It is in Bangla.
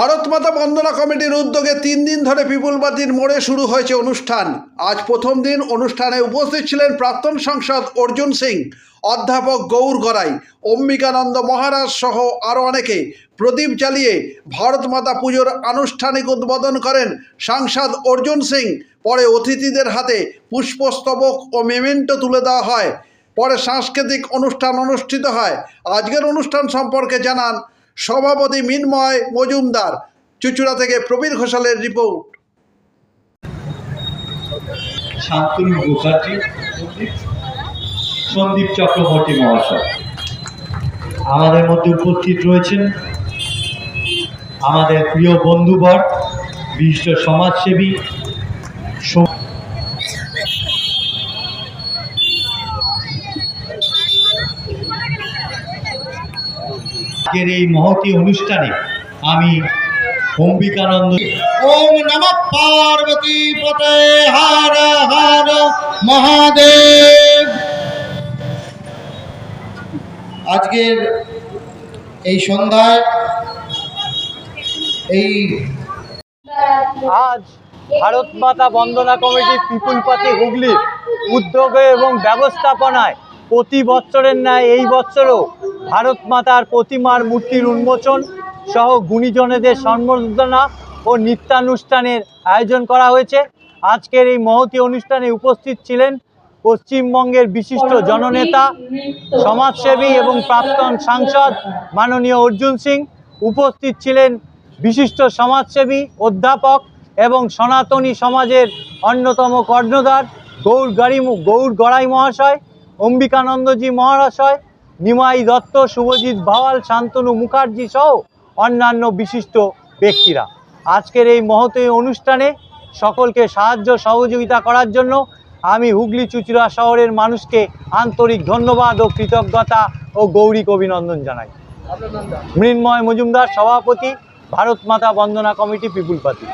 ভারত মাতা বন্দনা কমিটির উদ্যোগে তিন দিন ধরে পিপুলবাতির মোড়ে শুরু হয়েছে অনুষ্ঠান। আজ প্রথম দিন অনুষ্ঠানে উপস্থিত ছিলেন প্রাক্তন সাংসদ অর্জুন সিং, অধ্যাপক গৌর গড়াই, অম্বিকানন্দ মহারাজ সহ আরও অনেকে। প্রদীপ জ্বালিয়ে ভারত মাতা পুজোর আনুষ্ঠানিক উদ্বোধন করেন সাংসদ অর্জুন সিং। পরে অতিথিদের হাতে পুষ্পস্তবক ও মেমেন্টো তুলে দেওয়া হয়। পরে সাংস্কৃতিক অনুষ্ঠান অনুষ্ঠিত হয়। আজকের অনুষ্ঠান সম্পর্কে জানান সভাপতি মিনময় মজুমদার, চুচুড়া থেকে প্রবীর ঘোষালের রিপোর্ট। শান্তনু মুখার্জি সন্দীপ চক্রবর্তী মহাশয়। আমাদের মধ্যে উপস্থিত রয়েছেন আমাদের প্রিয় বন্ধুবর বিশিষ্ট সমাজসেবী আজকের এই মহতি অনুষ্ঠানে আমি অম্বিকানন্দ ওম নম পার্বতী পতে হর হর মহাদেব। আজকের এই সন্ধ্যায় এই আজ ভারত মাতা বন্দনা কমিটি পিপুলপাতি হুগলির উদ্যোগে এবং ব্যবস্থাপনায় প্রতি বছরের ন্যায় এই বছরও ভারত মাতার প্রতিমার মূর্তির উন্মোচন সহ গুণীজনেদের সম্বর্ধনা ও নৃত্যানুষ্ঠানের আয়োজন করা হয়েছে। আজকের এই মহতি অনুষ্ঠানে উপস্থিত ছিলেন পশ্চিমবঙ্গের বিশিষ্ট জননেতা, সমাজসেবী এবং প্রাক্তন সাংসদ মাননীয় অর্জুন সিং, উপস্থিত ছিলেন বিশিষ্ট সমাজসেবী, অধ্যাপক এবং সনাতনী সমাজের অন্যতম কর্ণধার গৌর গাড়ি গৌর গড়াই মহাশয়, অম্বিকানন্দজি মহাশয় নিমাই দত্ত, শুভজিৎ ভাওয়াল শান্তনু মুখার্জি সহ অন্যান্য বিশিষ্ট ব্যক্তিরা। আজকের এই মহতী অনুষ্ঠানে সকলকে সাহায্য, সহযোগিতা করার জন্য আমি হুগলি চুচুড়া শহরের মানুষকে আন্তরিক ধন্যবাদ ও কৃতজ্ঞতা ও গৌরিক অভিনন্দন জানাই। মৃন্ময় মজুমদার সভাপতি, ভারত মাতা বন্দনা কমিটি পিপুল পার্টি